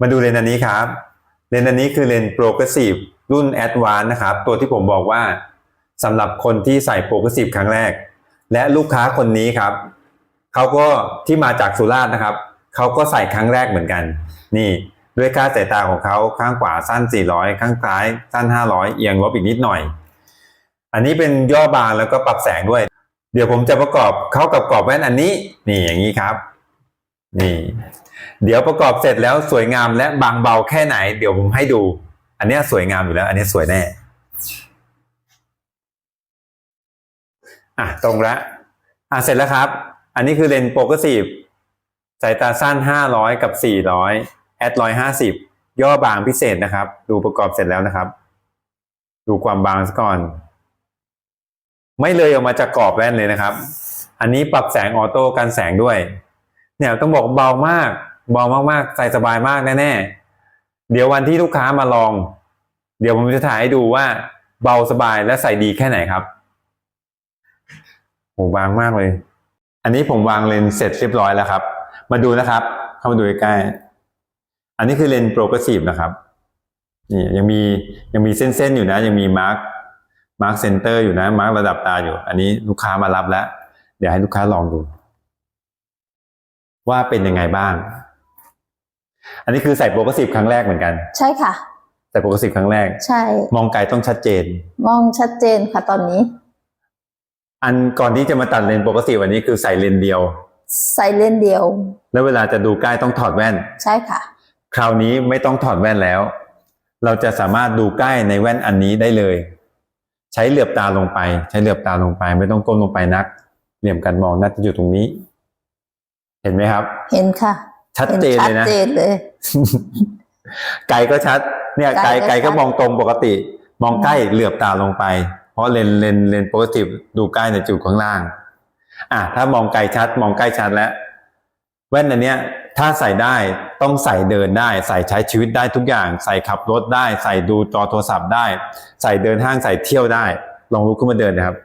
มาดูเลนส์อันนี้ครับ เลนส์อันนี้คือเลนส์ Progressive รุ่น Advanced นะครับ ตัวที่ผมบอกว่าสำหรับคนที่ใส่ Progressive ครั้งแรก และลูกค้าคนนี้ครับ เขาก็ที่มาจากสุราษฎร์นะครับ เขาก็ใส่ครั้งแรกเหมือนกัน นี่ด้วยค่าสายตาของเขาข้างขวาสั้น 400 ข้างซ้ายสั้น 500 เอียงลบอีกนิดหน่อย อันนี้เป็นย่อบางแล้วก็ปรับแสงด้วย เดี๋ยวผมจะประกอบเข้ากับกรอบแว่นอันนี้ นี่อย่างนี้ครับ นี่ เดี๋ยวประกอบเสร็จแล้วสวยงามและบางเบาแค่ไหน เดี๋ยวผมให้ดู อันนี้สวยงามอยู่แล้ว อันนี้สวยแน่อะตรงละอะเสร็จแล้วครับ อันนี้คือเลนส์โปรเกรสซีฟสายตาสั้น500กับ400แอด150ย่อบางพิเศษนะครับ ดูประกอบเสร็จแล้วนะครับ ดูความบางซะก่อน ไม่เลยออกมาจากกรอบแว่นเลยนะครับ อันนี้ปรับแสงออโต้กันแสงด้วย เนี่ยต้องบอกเบามาก เบามากๆ ใส่สบายมากแน่ๆ เดี๋ยววันที่ลูกค้ามาลอง เดี๋ยวผมจะถ่ายให้ดูว่า เบาสบายและใส่ดีแค่ไหนครับโหบางมากเลย อันนี้ผมวางเลนส์เสร็จเรียบร้อยแล้วครับ มาดูนะครับ เข้ามาดูใกล้ๆอันนี้คือเลนส์โปรเกรสซีฟนะครับนี่ยังมียังมีเส้นๆอยู่นะ ยังมีมาร์คมาร์คเซนเตอร์อยู่นะมาร์คระดับตาอยู่ อันนี้ลูกค้ามารับแล้ว เดี๋ยวให้ลูกค้าลองดู ว่าเป็นยังไงบ้าง อันนี้คือใส่โปรเกรสซีฟครั้งแรกเหมือนกัน ใช่ค่ะ ใส่โปรเกรสซีฟครั้งแรก ใช่ มองไกลต้องชัดเจน มองชัดเจนค่ะตอนนี้ อันก่อนที่จะมาตัดเลนส์โปรเกรสซีฟอันนี้คือใส่เลนส์เดียว ใส่เลนส์เดียว แล้วเวลาจะดูใกล้ต้องถอดแว่น ใช่ค่ะ คราวนี้ไม่ต้องถอดแว่นแล้ว เราจะสามารถดูใกล้ในแว่นอันนี้ได้เลย ใช้เหลือบตาลงไป ใช้เหลือบตาลงไป ไม่ต้องก้มลงไปนัก เหลี่ยมกันมองน่าจะอยู่ตรงนี้ เห็นไหมครับ เห็นค่ะ ชัดเจนเลยนะชัดเจนเลย ไกลก็ชัด เนี่ยไกลไกลก็ไกลก็ชัดมองตรงปกติ มองใกล้เหลือบตาลงไป เพราะเลนเลนเลนโพสิทีฟดูใกล้ในจุดข้างล่าง อะถ้ามองไกลชัด มองใกล้ชัดแล้วแว่นอันเนี้ยถ้าใส่ได้ต้องใส่เดินได้ ใส่ใช้ชีวิตได้ทุกอย่าง ใส่ขับรถได้ ใส่ดูจอโทรศัพท์ได้ ใส่เดินห้างใส่เที่ยวได้ ลองลุกขึ้นมาเดินนะครับ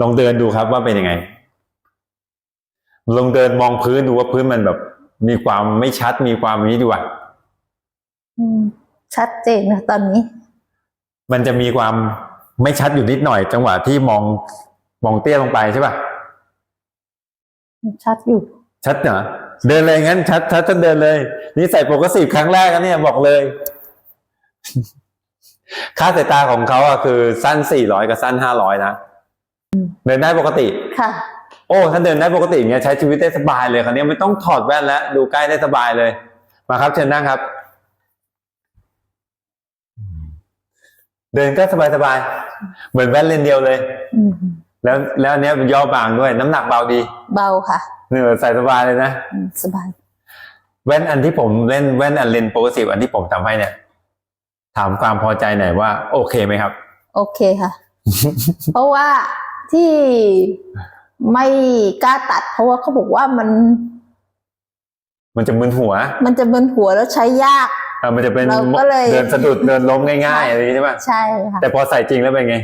ลองเดินดูครับว่าเป็นยังไง ลองเดินมองพื้นดูว่าพื้นมันแบบ มีความไม่ชัดมีความนี้ดีกว่าอืมชัดเจนค่ะตอนนี้ มันจะมีความไม่ชัดอยู่นิดหน่อย จังหวะที่มองมองเตี้ยลงไปใช่ป่ะชัดอยู่ ชัดเหรอเดินเลยงั้น ชัดชัดจนเดินเลย นี่ใส่โปรกสีครั้งแรกนะเนี่ยบอกเลย ค่าสายตาของเขาอะคือสั้น400กับสั้น500นะเดินได้ปกติค่ะ โอ้ถ้าเดินได้ปกติอย่างเงี้ยใช้ชีวิตได้สบายเลยคราวนี้ไม่ต้องถอดแว่นแล้วดูใกล้ได้สบายเลย มาครับเชิญนั่งครับ เดินก็สบายสบายๆเหมือนแว่นเลนส์เดียวเลยอืมแล้วแล้วอันเนี้ยมันย่อบางด้วย น้ำหนักเบาดี เบาค่ะเนื้อใส่สบายเลยนะอืมสบาย แว่นอันที่ผมเล่นแว่นอันเลนโปรสิฟอันที่ผมทำให้เนี่ย ถามความพอใจหน่อยว่า โอเคไหมครับ โอเคค่ะ เพราะว่าที่ ไม่กล้าตัด เพราะว่าเขาบอกว่ามัน มันจะมึนหัว มันจะมึนหัวแล้วใช้ยากเออมันจะเป็นเราก็เลยเดินสะดุดเดินล้มง่าย ๆ อะไรอย่างนี้ใช่ปะใช่ค่ะแต่พอใส่จริงแล้วเป็นไง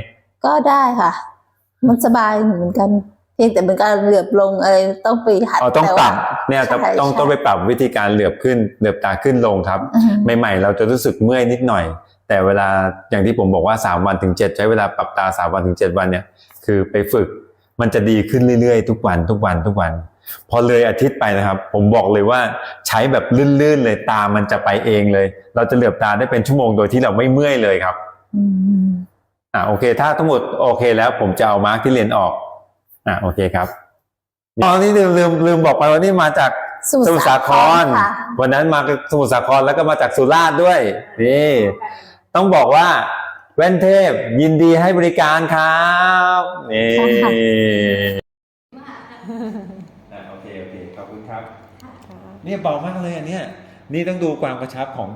ก็ได้ค่ะ มันสบายเหมือนกันเพียงแต่เป็นการเหลือบลงอะไรต้องไปหัดอ๋อต้องแต่ปว่ารับเนี่ยต้องใช่ต้องใช่ต้องไปปรับวิธีการเหลือบขึ้นเหลือบตาขึ้นลงครับอืมใหม่ๆ เราจะรู้สึกเมื่อยนิดหน่อย แต่เวลาอย่างที่ผมบอกว่า3วันถึง7ใช้เวลาปรับตา3วันถึง7วันเนี่ย คือไปฝึก มันจะดีขึ้นเรื่อยๆ ทุกวันทุกวันทุกวัน พอเลยอาทิตย์ไปนะครับ ผมบอกเลยว่าใช้แบบลื่นๆเลยตามันจะไปเองเลย เราจะเหลือบตาได้เป็นชั่วโมงโดยที่เราไม่เมื่อยเลยครับอืมอ่าโอเค ถ้าทั้งหมดโอเคแล้ว ผมจะเอามาร์กที่เรียนออกอ่าโอเคครับอ๋อนี่ลืมลืมลืมบอกไปว่านี่มาจากสมุทรสมุทรสาครค่ะวันนั้นมาจากสมุทรสาครแล้วก็มาจากสุราษฎร์ด้วยนี่ต้องบอกว่า แว่นเทพยินดีให้บริการครับนี่โอเคโอเคขอบคุณครับ เนี่ยเบามากเลยอันเนี้ยนี่ต้องดูความกระชับของ